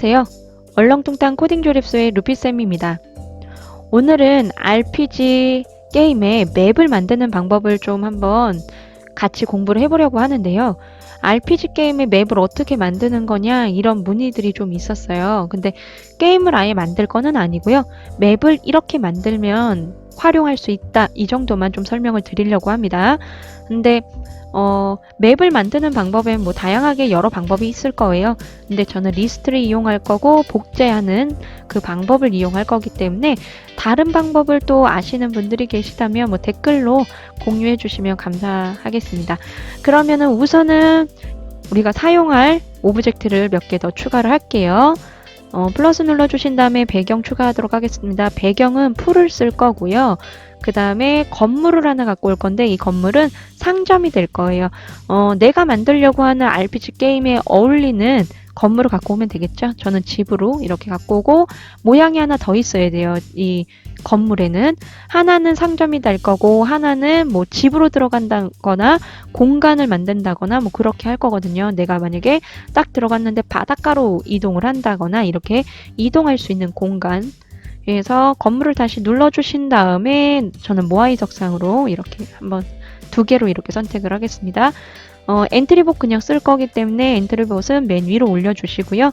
안녕하세요. 얼렁뚱땅 코딩 조립소의 루피쌤입니다. 오늘은 RPG 게임의 맵을 만드는 방법을 좀 한번 같이 공부를 해보려고 하는데요. RPG 게임의 맵을 어떻게 만드는 거냐 이런 문의들이 좀 있었어요. 근데 게임을 아예 만들 거는 아니고요. 맵을 이렇게 만들면 활용할 수 있다 이 정도만 좀 설명을 드리려고 합니다. 근데 어, 맵을 만드는 방법엔 뭐 다양하게 여러 방법이 있을 거예요. 근데 저는 리스트를 이용할 거고 복제하는 그 방법을 이용할 거기 때문에 다른 방법을 또 아시는 분들이 계시다면 뭐 댓글로 공유해 주시면 감사하겠습니다. 그러면은 우선은 우리가 사용할 오브젝트를 몇 개 더 추가를 할게요. 어, 플러스 눌러 주신 다음에 배경 추가하도록 하겠습니다. 배경은 풀을 쓸 거고요. 그 다음에 건물을 하나 갖고 올 건데 이 건물은 상점이 될 거예요. 어, 내가 만들려고 하는 RPG 게임에 어울리는 건물을 갖고 오면 되겠죠? 저는 집으로 이렇게 갖고 오고 모양이 하나 더 있어야 돼요. 이 건물에는 하나는 상점이 될 거고 하나는 뭐 집으로 들어간다거나 공간을 만든다거나 뭐 그렇게 할 거거든요. 내가 만약에 딱 들어갔는데 바닷가로 이동을 한다거나 이렇게 이동할 수 있는 공간 그래서 건물을 다시 눌러주신 다음에 저는 모아이 적상으로 이렇게 한번 두 개로 이렇게 선택을 하겠습니다. 어, 엔트리봇 그냥 쓸 거기 때문에 엔트리봇은 맨 위로 올려주시고요.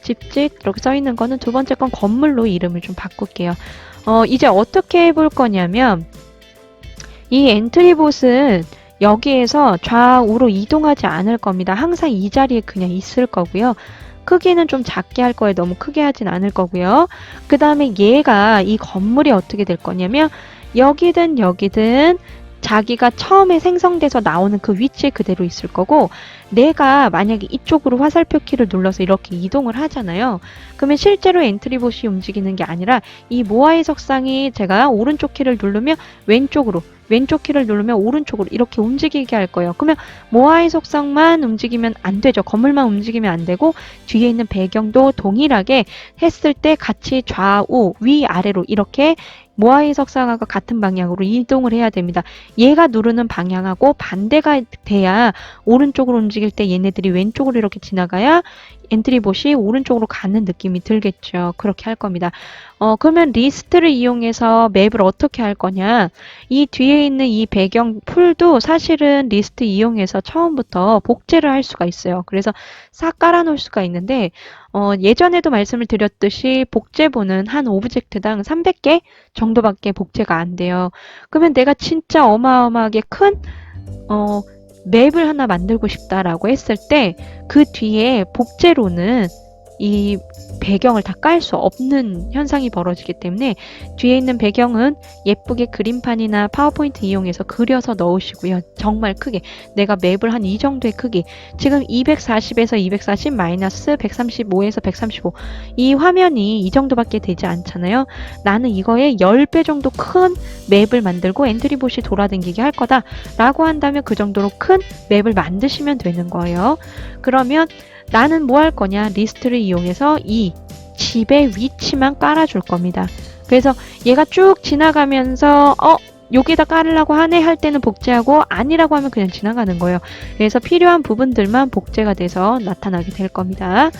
집집 이렇게 써 있는 거는 두 번째 건 건물로 이름을 좀 바꿀게요. 어, 이제 어떻게 해볼 거냐면 이 엔트리봇은 여기에서 좌우로 이동하지 않을 겁니다. 항상 이 자리에 그냥 있을 거고요. 크기는 좀 작게 할 거예요. 너무 크게 하진 않을 거고요. 그 다음에 얘가 이 건물이 어떻게 될 거냐면 여기든 여기든 자기가 처음에 생성돼서 나오는 그 위치에 그대로 있을 거고 내가 만약에 이쪽으로 화살표 키를 눌러서 이렇게 이동을 하잖아요. 그러면 실제로 엔트리봇이 움직이는 게 아니라 이 모아이 석상이 제가 오른쪽 키를 누르면 왼쪽으로 왼쪽 키를 누르면 오른쪽으로 이렇게 움직이게 할 거예요. 그러면 모아이 속성만 움직이면 안 되죠. 건물만 움직이면 안 되고 뒤에 있는 배경도 동일하게 했을 때 같이 좌우 위 아래로 이렇게 모아이 석상하고 같은 방향으로 이동을 해야 됩니다. 얘가 누르는 방향하고 반대가 돼야 오른쪽으로 움직일 때 얘네들이 왼쪽으로 이렇게 지나가야 엔트리봇이 오른쪽으로 가는 느낌이 들겠죠. 그렇게 할 겁니다. 어, 그러면 리스트를 이용해서 맵을 어떻게 할 거냐? 이 뒤에 있는 이 배경 풀도 사실은 리스트 이용해서 처음부터 복제를 할 수가 있어요. 그래서 싹 깔아 놓을 수가 있는데, 어, 예전에도 말씀을 드렸듯이 복제본은 한 오브젝트당 300개 정도밖에 복제가 안 돼요. 그러면 내가 진짜 어마어마하게 큰, 어, 맵을 하나 만들고 싶다라고 했을 때 그 뒤에 복제로는 이 배경을 다 깔 수 없는 현상이 벌어지기 때문에 뒤에 있는 배경은 예쁘게 그림판이나 파워포인트 이용해서 그려서 넣으시고요. 정말 크게 내가 맵을 한 이 정도의 크기 지금 240에서 240 마이너스 135에서 135 이 화면이 이 정도밖에 되지 않잖아요. 나는 이거에 10배 정도 큰 맵을 만들고 엔트리봇이 돌아다니게 할 거다 라고 한다면 그 정도로 큰 맵을 만드시면 되는 거예요. 그러면 나는 뭐 할 거냐 리스트를 이용해서 이 집의 위치만 깔아줄 겁니다. 그래서 얘가 쭉 지나가면서 어 여기다 깔으려고 하네 할 때는 복제하고 아니라고 하면 그냥 지나가는 거예요. 그래서 필요한 부분들만 복제가 돼서 나타나게 될 겁니다.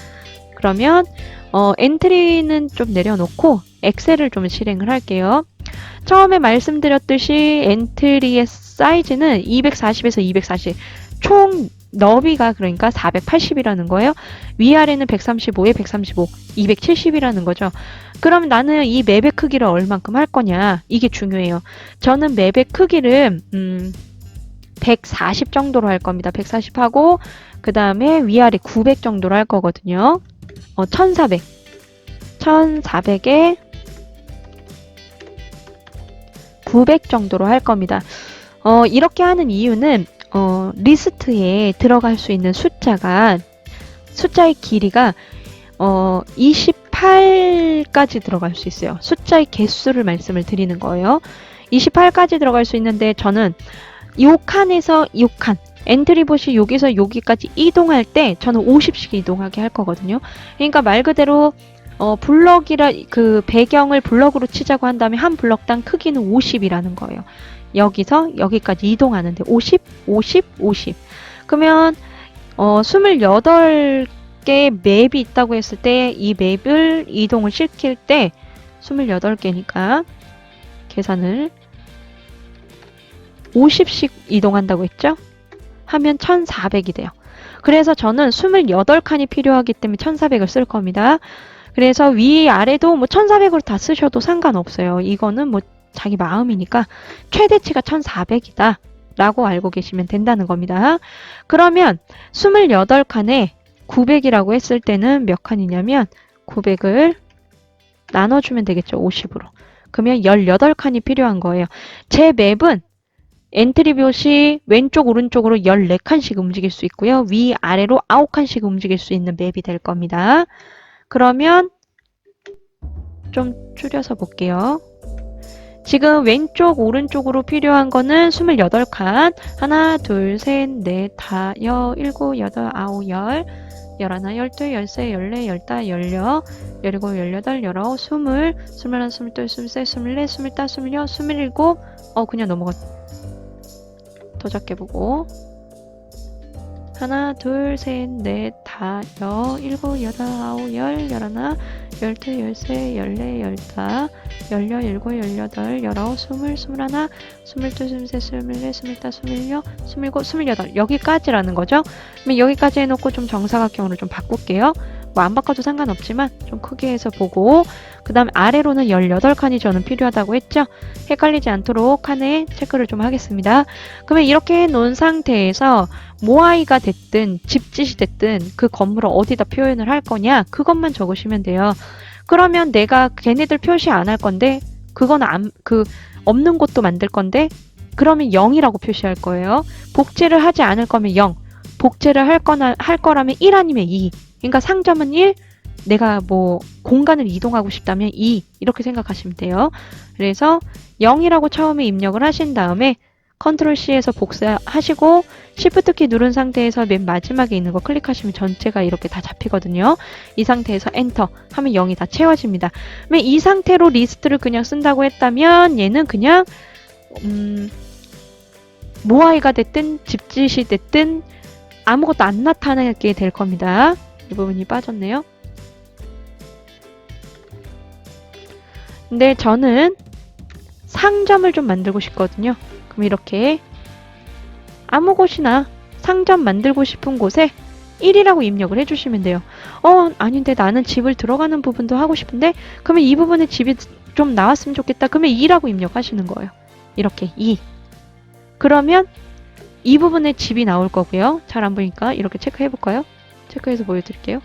그러면 어, 엔트리는 좀 내려놓고 엑셀을 좀 실행을 할게요. 처음에 말씀드렸듯이 엔트리의 사이즈는 240에서 240. 총 너비가 그러니까 480이라는 거예요. 위아래는 135에 135, 270이라는 거죠. 그럼 나는 이 맵의 크기를 얼만큼 할 거냐? 이게 중요해요. 저는 맵의 크기를 음, 140 정도로 할 겁니다. 140 하고 그 다음에 위아래 900 정도로 할 거거든요. 어, 1400. 1400에 900 정도로 할 겁니다. 어, 이렇게 하는 이유는 어, 리스트에 들어갈 수 있는 숫자가 숫자의 길이가 어, 28까지 들어갈 수 있어요. 숫자의 개수를 말씀을 드리는 거예요. 28까지 들어갈 수 있는데 저는 요 칸에서 요 칸, 엔트리봇이 여기서 여기까지 이동할 때 저는 50씩 이동하게 할 거거든요. 그러니까 말 그대로 어, 블럭이라 그 배경을 블럭으로 치자고 한다면 한 블럭당 크기는 50이라는 거예요. 여기서 여기까지 이동하는데 50, 50, 50. 그러면 어, 28 28개의 맵이 있다고 했을 때 이 맵을 이동을 시킬 때 28개니까 계산을 50씩 이동한다고 했죠? 하면 1400이 돼요. 그래서 저는 28칸이 필요하기 때문에 1400을 쓸 겁니다. 그래서 위 아래도 뭐 1400으로 다 쓰셔도 상관없어요. 이거는 뭐 자기 마음이니까 최대치가 1400이다. 라고 알고 계시면 된다는 겁니다. 그러면 28칸에 900이라고 했을 때는 몇 칸이냐면 900을 나눠주면 되겠죠. 50으로. 그러면 18칸이 필요한 거예요. 제 맵은 엔트리뷰시 왼쪽 오른쪽으로 14칸씩 움직일 수 있고요. 위 아래로 9칸씩 움직일 수 있는 맵이 될 겁니다. 그러면 좀 줄여서 볼게요. 지금 왼쪽 오른쪽으로 필요한 거는 28칸. 하나 둘 셋 넷 다 여 일곱 여덟 아홉 열. 열하나 열둘 열세 열네 열다 열여 열일곱 열여덟 열아홉 스물. 스물하나 스물둘 스물셋 스물넷 스물다 스물여 스물일곱. 어 그냥 넘어갔 더 작게 보고 하나 둘 셋 넷 다 여 일곱 여덟 아홉 열 열하나 열둘 열세 열네 열다 열여 일곱 열여덟 열아홉 스물 스물하나 스물둘 스물셋 스물넷 스물다 스물여 스물일곱 스물여덟 여기까지라는 거죠. 그럼 여기까지 해놓고 좀 정사각형으로 좀 바꿀게요. 뭐 안 바꿔도 상관없지만 좀 크게 해서 보고 그 다음 아래로는 18칸이 저는 필요하다고 했죠. 헷갈리지 않도록 칸에 체크를 좀 하겠습니다. 그러면 이렇게 해놓은 상태에서 모아이가 됐든 집짓이 됐든 그 건물을 어디다 표현을 할 거냐 그것만 적으시면 돼요. 그러면 내가 걔네들 표시 안 할 건데 그건 안, 그 없는 곳도 만들 건데 그러면 0이라고 표시할 거예요. 복제를 하지 않을 거면 0. 복제를 할 거나 할 거라면 1 아니면 2. 그러니까 상점은 1, 내가 뭐 공간을 이동하고 싶다면 2 이렇게 생각하시면 돼요. 그래서 0이라고 처음에 입력을 하신 다음에 컨트롤 C에서 복사하시고 Shift 키 누른 상태에서 맨 마지막에 있는 거 클릭하시면 전체가 이렇게 다 잡히거든요. 이 상태에서 엔터 하면 0이 다 채워집니다. 이 상태로 리스트를 그냥 쓴다고 했다면 얘는 그냥 음, 모아이가 됐든 집짓이 됐든 아무것도 안 나타나게 될 겁니다. 이 부분이 빠졌네요. 근데 저는 상점을 좀 만들고 싶거든요. 그럼 이렇게 아무 곳이나 상점 만들고 싶은 곳에 1이라고 입력을 해주시면 돼요. 어, 아닌데 나는 집을 들어가는 부분도 하고 싶은데 그러면 이 부분에 집이 좀 나왔으면 좋겠다. 그러면 2라고 입력하시는 거예요. 이렇게 2. 그러면 이 부분에 집이 나올 거고요. 잘 안 보니까 이렇게 체크해 볼까요? 체크해서 보여드릴게요.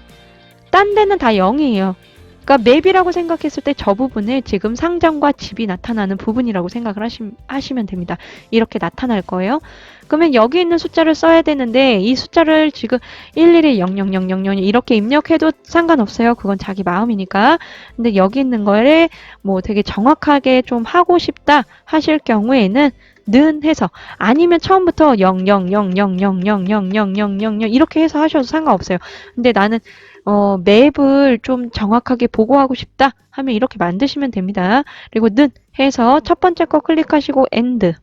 딴 데는 다 0이에요. 그러니까 맵이라고 생각했을 때 저 부분에 지금 상점과 집이 나타나는 부분이라고 생각을 하시, 하시 면 됩니다. 이렇게 나타날 거예요. 그러면 여기 있는 숫자를 써야 되는데 이 숫자를 지금 11에 000000 이렇게 입력해도 상관없어요. 그건 자기 마음이니까. 근데 여기 있는 거를 뭐 되게 정확하게 좀 하고 싶다 하실 경우에는 는 해서 아니면 처음부터 000000000000 이렇게 해서 하셔도 상관없어요. 근데 나는 어, 맵을 좀 정확하게 보고하고 싶다 하면 이렇게 만드시면 됩니다. 그리고 는 해서 첫 번째 거 클릭하시고 end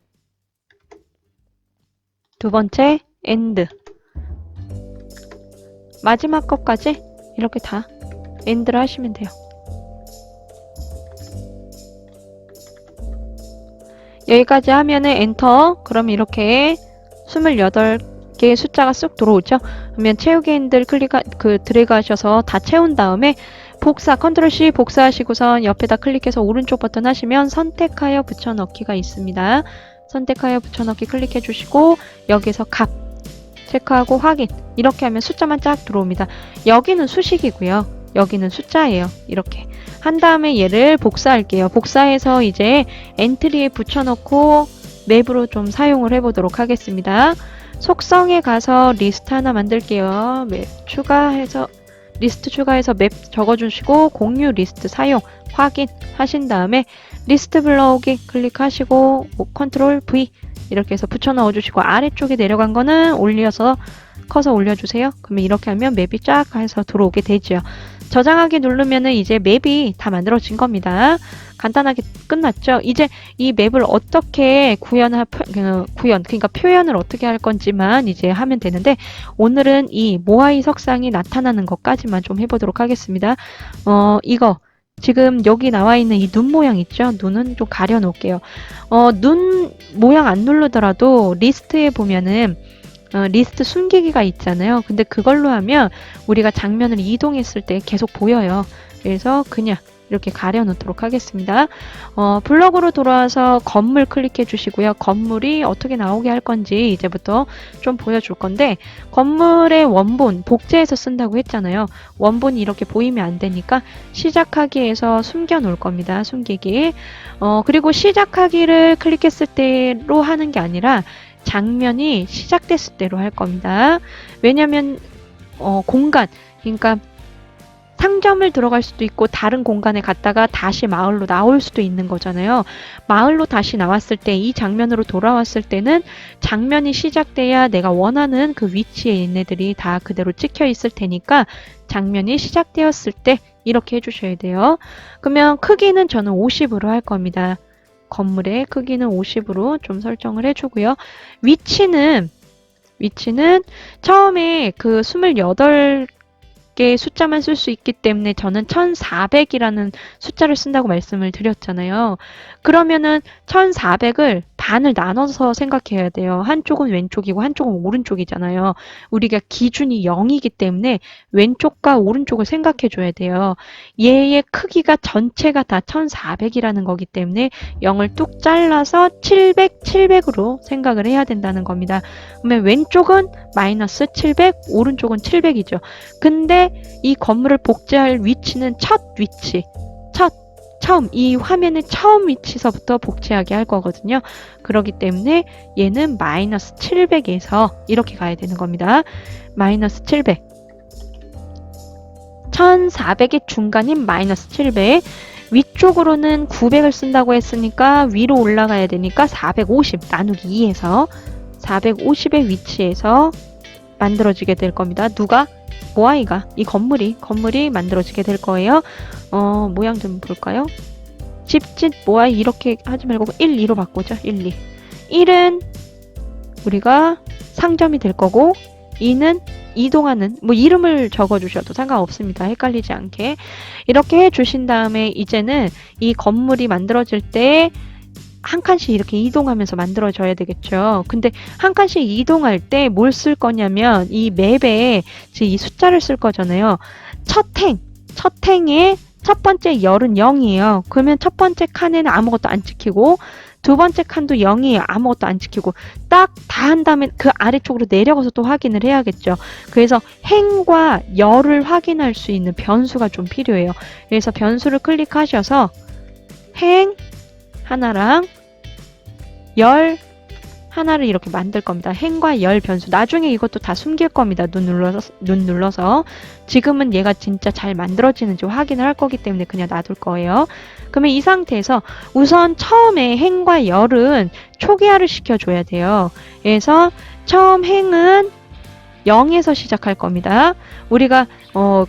두 번째 end 마지막 것까지 이렇게 다 end를 하시면 돼요. 여기까지 하면은 엔터. 그럼 이렇게 28개의 숫자가 쑥 들어오죠. 그러면 채우기 핸들 클릭 그 드래그 하셔서 다 채운 다음에 복사 컨트롤 C 복사하시고선 옆에다 클릭해서 오른쪽 버튼 하시면 선택하여 붙여넣기가 있습니다. 선택하여 붙여넣기 클릭해 주시고 여기서 값 체크하고 확인. 이렇게 하면 숫자만 쫙 들어옵니다. 여기는 수식이고요 여기는 숫자예요 이렇게 한 다음에 얘를 복사할게요. 복사해서 이제 엔트리에 붙여놓고 맵으로 좀 사용을 해보도록 하겠습니다. 속성에 가서 리스트 하나 만들게요. 맵 추가해서 리스트 추가해서 맵 적어주시고 공유 리스트 사용 확인 하신 다음에 리스트 불러오기 클릭하시고 컨트롤 V 이렇게 해서 붙여 넣어 주시고 아래쪽에 내려간 거는 올려서 커서 올려주세요. 그러면 이렇게 하면 맵이 쫙 해서 들어오게 되죠. 저장하기 누르면은 이제 맵이 다 만들어진 겁니다. 간단하게 끝났죠. 이제 이 맵을 어떻게 구현할 표- 그, 구현 그러니까 표현을 어떻게 할 건지만 이제 하면 되는데 오늘은 이 모아이 석상이 나타나는 것까지만 좀 해보도록 하겠습니다. 어 이거 지금 여기 나와 있는 이 눈 모양 있죠? 눈은 좀 가려 놓을게요. 어, 눈 모양 안 누르더라도 리스트에 보면은 어, 리스트 숨기기가 있잖아요. 근데 그걸로 하면 우리가 장면을 이동했을 때 계속 보여요. 그래서 그냥 이렇게 가려 놓도록 하겠습니다. 어, 블럭으로 돌아와서 건물 클릭해 주시고요. 건물이 어떻게 나오게 할 건지 이제부터 좀 보여줄 건데 건물의 원본 복제해서 쓴다고 했잖아요. 원본이 이렇게 보이면 안 되니까 시작하기에서 숨겨 놓을 겁니다. 숨기기. 어, 그리고 시작하기를 클릭했을 때로 하는 게 아니라 장면이 시작됐을 때로 할 겁니다. 왜냐면 어, 공간 그러니까 상점을 들어갈 수도 있고 다른 공간에 갔다가 다시 마을로 나올 수도 있는 거잖아요. 마을로 다시 나왔을 때 이 장면으로 돌아왔을 때는 장면이 시작돼야 내가 원하는 그 위치에 애들이 다 그대로 찍혀 있을 테니까 장면이 시작되었을 때 이렇게 해주셔야 돼요. 그러면 크기는 저는 50으로 할 겁니다. 건물의 크기는 50으로 좀 설정을 해주고요. 위치는 위치는 처음에 그 28개의 숫자만 쓸 수 있기 때문에 저는 1400이라는 숫자를 쓴다고 말씀을 드렸잖아요. 그러면은 1400을 반을 나눠서 생각해야 돼요. 한쪽은 왼쪽이고 한쪽은 오른쪽이잖아요. 우리가 기준이 0이기 때문에 왼쪽과 오른쪽을 생각해 줘야 돼요. 얘의 크기가 전체가 다 1400이라는 거기 때문에 0을 뚝 잘라서 700, 700으로 생각을 해야 된다는 겁니다. 그러면 왼쪽은 마이너스 700, 오른쪽은 700이죠. 근데 이 건물을 복제할 위치는 첫 위치, 첫, 처음, 이 화면의 처음 위치서부터 복제하게 할 거거든요. 그렇기 때문에 얘는 마이너스 700에서 이렇게 가야 되는 겁니다. 마이너스 700. 1400의 중간인 마이너스 700. 위쪽으로는 900을 쓴다고 했으니까 위로 올라가야 되니까 450 나누기 2에서 450의 위치에서 만들어지게 될 겁니다. 누가? 모아이가 이 건물이 건물이 만들어지게 될 거예요. 어 모양 좀 볼까요? 집짓 모아이 이렇게 하지 말고 1, 2로 바꾸죠. 1, 2. 1은 우리가 상점이 될 거고 2는 이동하는 뭐 이름을 적어 주셔도 상관없습니다. 헷갈리지 않게. 이렇게 해 주신 다음에 이제는 이 건물이 만들어질 때 한 칸씩 이렇게 이동하면서 만들어져야 되겠죠. 근데 한 칸씩 이동할 때 뭘 쓸 거냐면 이 맵에 이 숫자를 쓸 거잖아요. 첫 행, 첫 행에 첫 번째 열은 0이에요. 그러면 첫 번째 칸에는 아무것도 안 찍히고 두 번째 칸도 0이에요. 아무것도 안 찍히고 딱 다 한 다음에 그 아래쪽으로 내려가서 또 확인을 해야겠죠. 그래서 행과 열을 확인할 수 있는 변수가 좀 필요해요. 그래서 변수를 클릭하셔서 행 하나랑 열 하나를 이렇게 만들 겁니다. 행과 열 변수. 나중에 이것도 다 숨길 겁니다. 눈 눌러서 눈 눌러서. 지금은 얘가 진짜 잘 만들어지는지 확인을 할 거기 때문에 그냥 놔둘 거예요. 그러면 이 상태에서 우선 처음에 행과 열은 초기화를 시켜줘야 돼요. 그래서 처음 행은 0에서 시작할 겁니다. 우리가 어,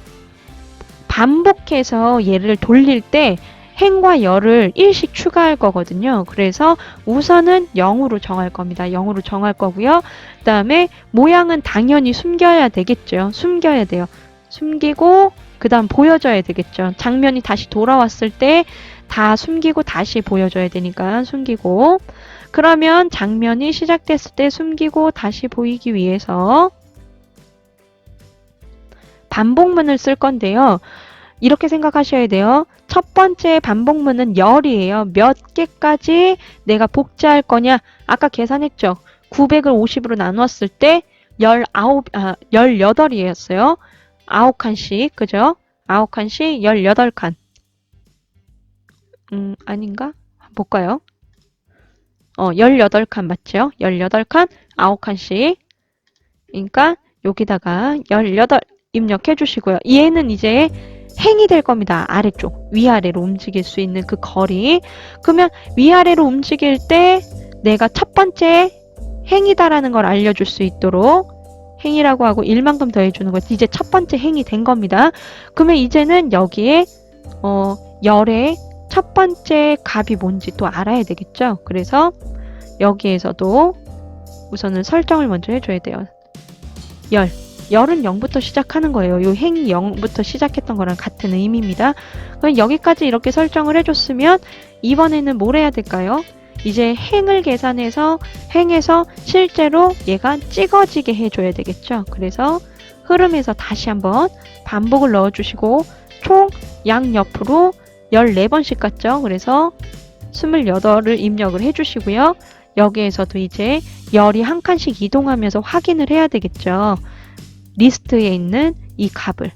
반복해서 얘를 돌릴 때 행과 열을 일씩 추가할 거거든요. 그래서 우선은 0으로 정할 겁니다. 0으로 정할 거고요. 그 다음에 모양은 당연히 숨겨야 되겠죠. 숨겨야 돼요. 숨기고 그 다음 보여줘야 되겠죠. 장면이 다시 돌아왔을 때 다 숨기고 다시 보여줘야 되니까 숨기고 그러면 장면이 시작됐을 때 숨기고 다시 보이기 위해서 반복문을 쓸 건데요. 이렇게 생각하셔야 돼요. 첫 번째 반복문은 열이에요. 몇 개까지 내가 복제할 거냐? 아까 계산했죠. 900을 50으로 나눴을 때 19, 아, 18이었어요. 9칸씩, 그죠? 9칸씩 18칸. 음, 아닌가? 볼까요? 어, 18칸 맞죠? 18칸, 9칸씩. 그러니까 여기다가 18 입력해 주시고요. 얘는 이제 행이 될 겁니다. 아래쪽, 위아래로 움직일 수 있는 그 거리. 그러면 위아래로 움직일 때 내가 첫 번째 행이다라는 걸 알려줄 수 있도록 행이라고 하고 1만큼 더해주는 거지. 이제 첫 번째 행이 된 겁니다. 그러면 이제는 여기에 어, 열의 첫 번째 값이 뭔지 또 알아야 되겠죠. 그래서 여기에서도 우선은 설정을 먼저 해줘야 돼요. 열. 열은 0부터 시작하는 거예요. 요 행이 0부터 시작했던 거랑 같은 의미입니다. 그럼 여기까지 이렇게 설정을 해줬으면 이번에는 뭘 해야 될까요? 이제 행을 계산해서 행에서 실제로 얘가 찍어지게 해줘야 되겠죠. 그래서 흐름에서 다시 한번 반복을 넣어주시고 총 양옆으로 14번씩 갔죠. 그래서 28을 입력을 해주시고요. 여기에서도 이제 열이 한 칸씩 이동하면서 확인을 해야 되겠죠. 리스트에 있는 이 값을.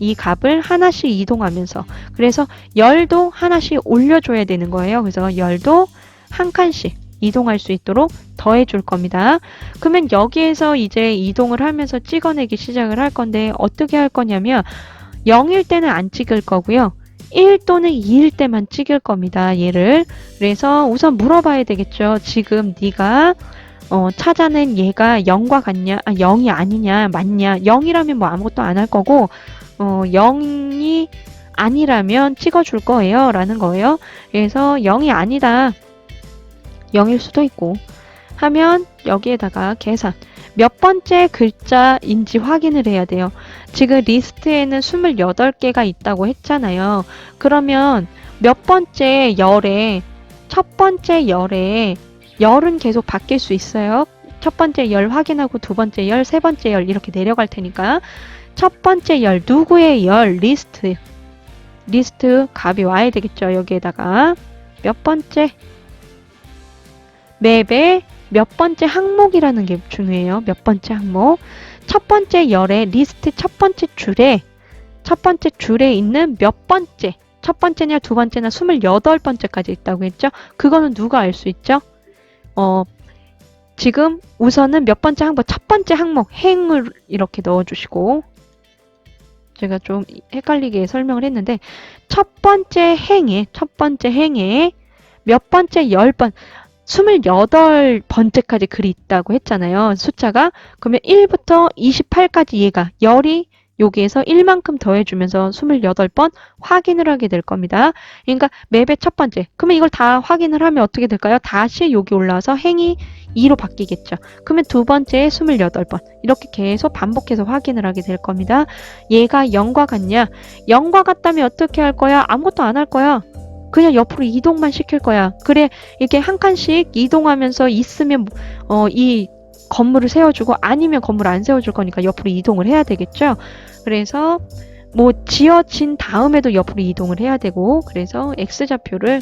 이 값을 하나씩 이동하면서. 그래서 열도 하나씩 올려줘야 되는 거예요. 그래서 열도 한 칸씩 이동할 수 있도록 더해 줄 겁니다. 그러면 여기에서 이제 이동을 하면서 찍어내기 시작을 할 건데 어떻게 할 거냐면 0일 때는 안 찍을 거고요. 1 또는 2일 때만 찍을 겁니다. 얘를. 그래서 우선 물어봐야 되겠죠. 지금 네가 어, 찾아낸 얘가 0과 같냐? 아, 0이 아니냐? 맞냐? 0이라면 뭐 아무것도 안 할 거고 어, 0이 아니라면 찍어줄 거예요. 라는 거예요. 그래서 0이 아니다. 0일 수도 있고 하면 여기에다가 계산 몇 번째 글자인지 확인을 해야 돼요. 지금 리스트에는 28개가 있다고 했잖아요. 그러면 몇 번째 열에 첫 번째 열에 열은 계속 바뀔 수 있어요. 첫 번째 열 확인하고 두 번째 열, 세 번째 열 이렇게 내려갈 테니까 첫 번째 열 누구의 열 리스트 리스트 값이 와야 되겠죠. 여기에다가 몇 번째 맵의 몇 번째 항목이라는 게 중요해요. 몇 번째 항목. 첫 번째 열의 리스트 첫 번째 줄에 첫 번째 줄에 있는 몇 번째 첫 번째냐 두 번째나 28번째까지 있다고 했죠. 그거는 누가 알 수 있죠? 어, 지금 우선은 몇 번째 항목, 첫 번째 항목 행을 이렇게 넣어주시고 제가 좀 헷갈리게 설명을 했는데 첫 번째 행에 첫 번째 행에 몇 번째 열번 28번째까지 글이 있다고 했잖아요. 숫자가. 그러면 1부터 28까지 얘가 열이 여기에서 1만큼 더해주면서 28번 확인을 하게 될 겁니다. 그러니까 맵의 첫 번째. 그러면 이걸 다 확인을 하면 어떻게 될까요? 다시 여기 올라와서 행이 2로 바뀌겠죠. 그러면 두 번째에 28번. 이렇게 계속 반복해서 확인을 하게 될 겁니다. 얘가 0과 같냐? 0과 같다면 어떻게 할 거야? 아무것도 안 할 거야. 그냥 옆으로 이동만 시킬 거야. 그래, 이렇게 한 칸씩 이동하면서 있으면, 어, 이 건물을 세워주고 아니면 건물 안 세워줄 거니까 옆으로 이동을 해야 되겠죠. 그래서 뭐 지어진 다음에도 옆으로 이동을 해야 되고 그래서 X좌표를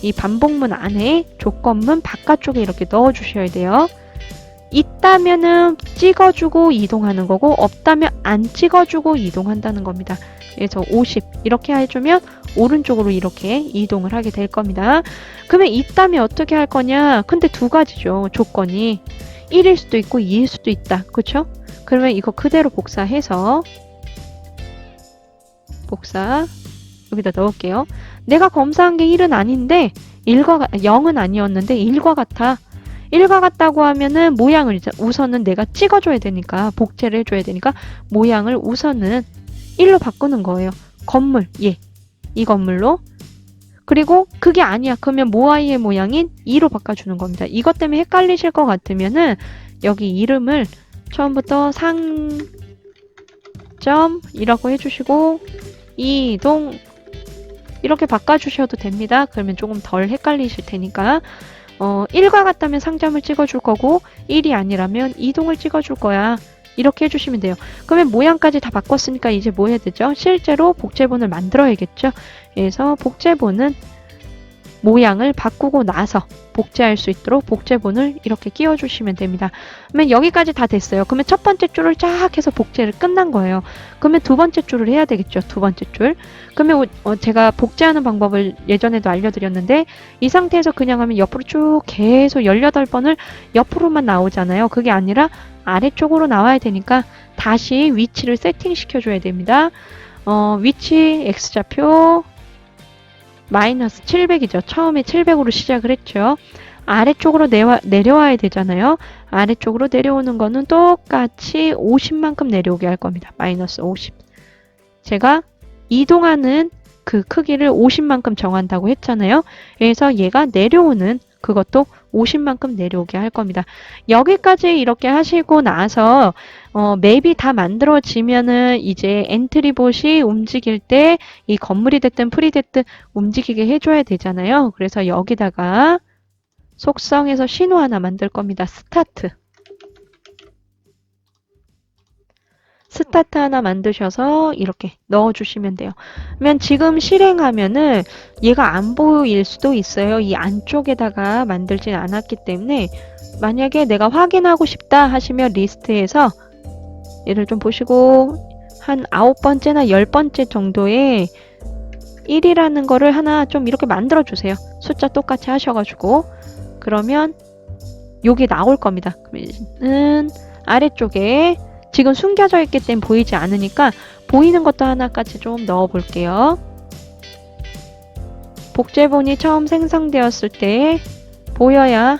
이 반복문 안에 조건문 바깥쪽에 이렇게 넣어 주셔야 돼요. 있다면은 찍어주고 이동하는 거고 없다면 안 찍어주고 이동한다는 겁니다. 그래서 50 이렇게 해주면 오른쪽으로 이렇게 이동을 하게 될 겁니다. 그러면 있다면 어떻게 할 거냐? 근데 두 가지죠. 조건이 1일 수도 있고 2일 수도 있다. 그렇죠? 그러면 이거 그대로 복사해서 복사 여기다 넣을게요. 내가 검사한 게 1은 아닌데 1과 0은 아니었는데 1과 같아. 1과 같다고 하면은 모양을 우선은 내가 찍어줘야 되니까 복제를 해줘야 되니까 모양을 우선은 1로 바꾸는 거예요. 건물 예. 이 건물로 그리고 그게 아니야. 그러면 모아이의 모양인 2로 바꿔주는 겁니다. 이것 때문에 헷갈리실 것 같으면은 여기 이름을 처음부터 상점이라고 해주시고 이동 이렇게 바꿔주셔도 됩니다. 그러면 조금 덜 헷갈리실 테니까 어, 1과 같다면 상점을 찍어줄 거고 1이 아니라면 이동을 찍어줄 거야. 이렇게 해주시면 돼요. 그러면 모양까지 다 바꿨으니까 이제 뭐 해야 되죠? 실제로 복제본을 만들어야겠죠? 그래서 복제본은 모양을 바꾸고 나서 복제할 수 있도록 복제본을 이렇게 끼워주시면 됩니다. 그러면 여기까지 다 됐어요. 그러면 첫 번째 줄을 쫙 해서 복제를 끝난 거예요. 그러면 두 번째 줄을 해야 되겠죠. 두 번째 줄. 그러면 어, 제가 복제하는 방법을 예전에도 알려드렸는데 이 상태에서 그냥 하면 옆으로 쭉 계속 18번을 옆으로만 나오잖아요. 그게 아니라 아래쪽으로 나와야 되니까 다시 위치를 세팅시켜 줘야 됩니다. 어, 위치 X좌표 마이너스 700이죠. 처음에 700으로 시작을 했죠. 아래쪽으로 내와, 내려와야 되잖아요. 아래쪽으로 내려오는 거는 똑같이 50만큼 내려오게 할 겁니다. 마이너스 50. 제가 이동하는 그 크기를 50만큼 정한다고 했잖아요. 그래서 얘가 내려오는 그것도 50만큼 내려오게 할 겁니다. 여기까지 이렇게 하시고 나서 어, 맵이 다 만들어지면은 이제 엔트리봇이 움직일 때 이 건물이 됐든 풀이 됐든 움직이게 해줘야 되잖아요. 그래서 여기다가 속성에서 신호 하나 만들 겁니다. 스타트. 스타트 하나 만드셔서 이렇게 넣어주시면 돼요. 그러면 지금 실행하면은 얘가 안 보일 수도 있어요. 이 안쪽에다가 만들진 않았기 때문에 만약에 내가 확인하고 싶다 하시면 리스트에서 얘를 좀 보시고 한 아홉 번째나 열 번째 정도에 1이라는 거를 하나 좀 이렇게 만들어 주세요. 숫자 똑같이 하셔가지고 그러면 여기 나올 겁니다. 그러면은 아래쪽에 지금 숨겨져 있기 때문에 보이지 않으니까 보이는 것도 하나까지 좀 넣어 볼게요. 복제본이 처음 생성되었을 때 보여야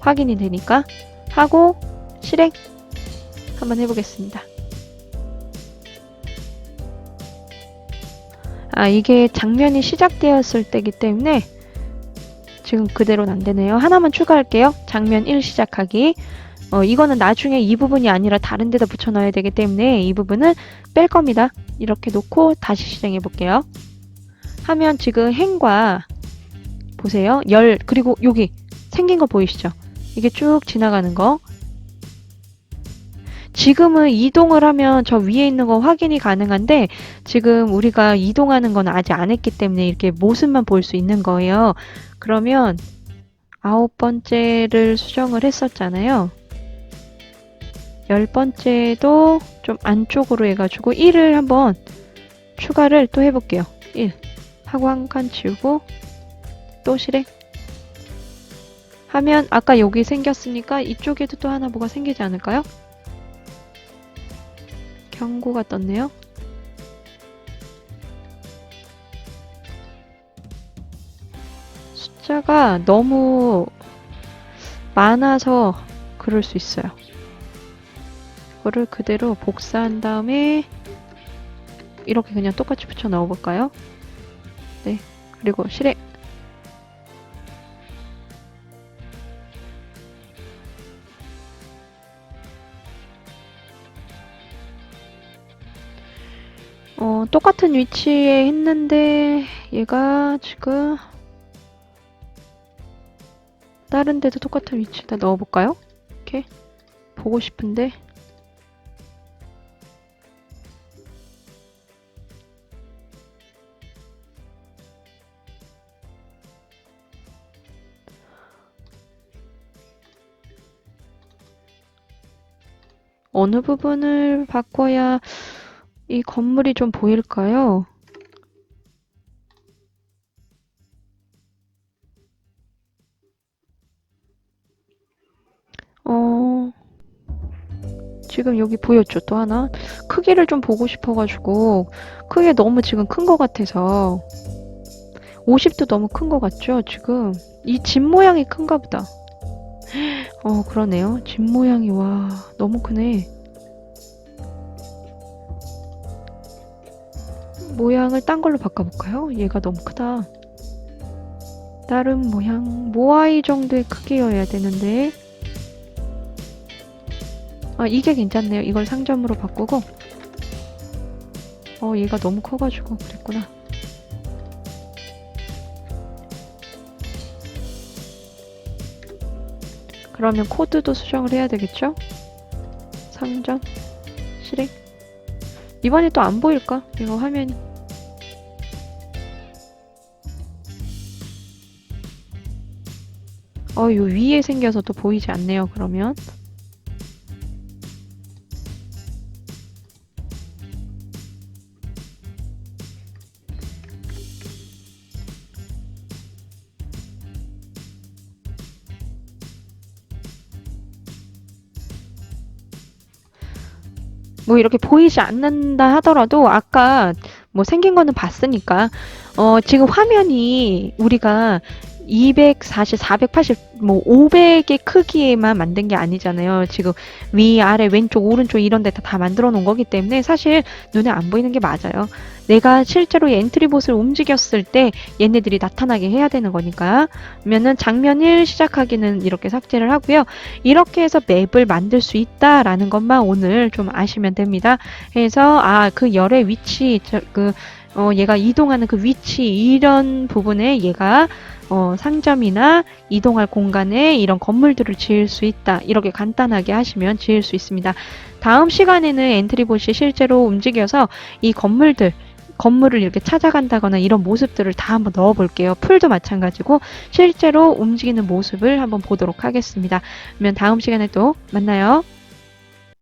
확인이 되니까 하고 실행 한번 해보겠습니다. 아, 이게 장면이 시작되었을 때기 때문에 지금 그대로는 안 되네요. 하나만 추가할게요. 장면 1 시작하기. 어, 이거는 나중에 이 부분이 아니라 다른 데다 붙여넣어야 되기 때문에 이 부분은 뺄 겁니다. 이렇게 놓고 다시 실행해 볼게요. 하면 지금 행과 보세요. 열 그리고 여기 생긴 거 보이시죠? 이게 쭉 지나가는 거. 지금은 이동을 하면 저 위에 있는 거 확인이 가능한데 지금 우리가 이동하는 건 아직 안 했기 때문에 이렇게 모습만 볼 수 있는 거예요. 그러면 아홉 번째를 수정을 했었잖아요. 열 번째도 좀 안쪽으로 해가지고 1을 한번 추가를 또 해볼게요. 1 하고 한 칸 지우고 또 실행 하면 아까 여기 생겼으니까 이쪽에도 또 하나 뭐가 생기지 않을까요? 경고가 떴네요. 숫자가 너무 많아서 그럴 수 있어요. 이거를 그대로 복사한 다음에 이렇게 그냥 똑같이 붙여 넣어 볼까요? 네. 그리고 실행. 어, 똑같은 위치에 했는데 얘가 지금 다른 데도 똑같은 위치에다 넣어 볼까요? 이렇게 보고 싶은데 어느 부분을 바꿔야 이 건물이 좀 보일까요? 어, 지금 여기 보였죠? 또 하나? 크기를 좀 보고 싶어가지고, 크게 너무 지금 큰 것 같아서, 50도 너무 큰 것 같죠? 지금. 이 집 모양이 큰가 보다. 어, 그러네요. 집 모양이, 와, 너무 크네. 모양을 딴 걸로 바꿔볼까요? 얘가 너무 크다. 다른 모양, 모아이 정도의 크기여야 되는데. 아, 이게 괜찮네요. 이걸 상점으로 바꾸고. 어, 얘가 너무 커가지고 그랬구나. 그러면 코드도 수정을 해야 되겠죠? 상점, 실행. 이번에 또 안 보일까? 이거 화면이. 어, 요 위에 생겨서 또 보이지 않네요, 그러면. 뭐 이렇게 보이지 않는다 하더라도 아까 뭐 생긴 거는 봤으니까 어 지금 화면이 우리가 240, 480, 뭐 500의 크기에만 만든 게 아니잖아요. 지금 위, 아래, 왼쪽, 오른쪽 이런 데다 만들어 놓은 거기 때문에 사실 눈에 안 보이는 게 맞아요. 내가 실제로 이 엔트리봇을 움직였을 때 얘네들이 나타나게 해야 되는 거니까. 그러면은 장면 1 시작하기는 이렇게 삭제를 하고요. 이렇게 해서 맵을 만들 수 있다라는 것만 오늘 좀 아시면 됩니다. 그래서 아, 그 열의 위치, 저, 그 어, 얘가 이동하는 그 위치 이런 부분에 얘가 어, 상점이나 이동할 공간에 이런 건물들을 지을 수 있다. 이렇게 간단하게 하시면 지을 수 있습니다. 다음 시간에는 엔트리봇이 실제로 움직여서 이 건물들 건물을 이렇게 찾아간다거나 이런 모습들을 다 한번 넣어 볼게요. 풀도 마찬가지고 실제로 움직이는 모습을 한번 보도록 하겠습니다. 그러면 다음 시간에 또 만나요.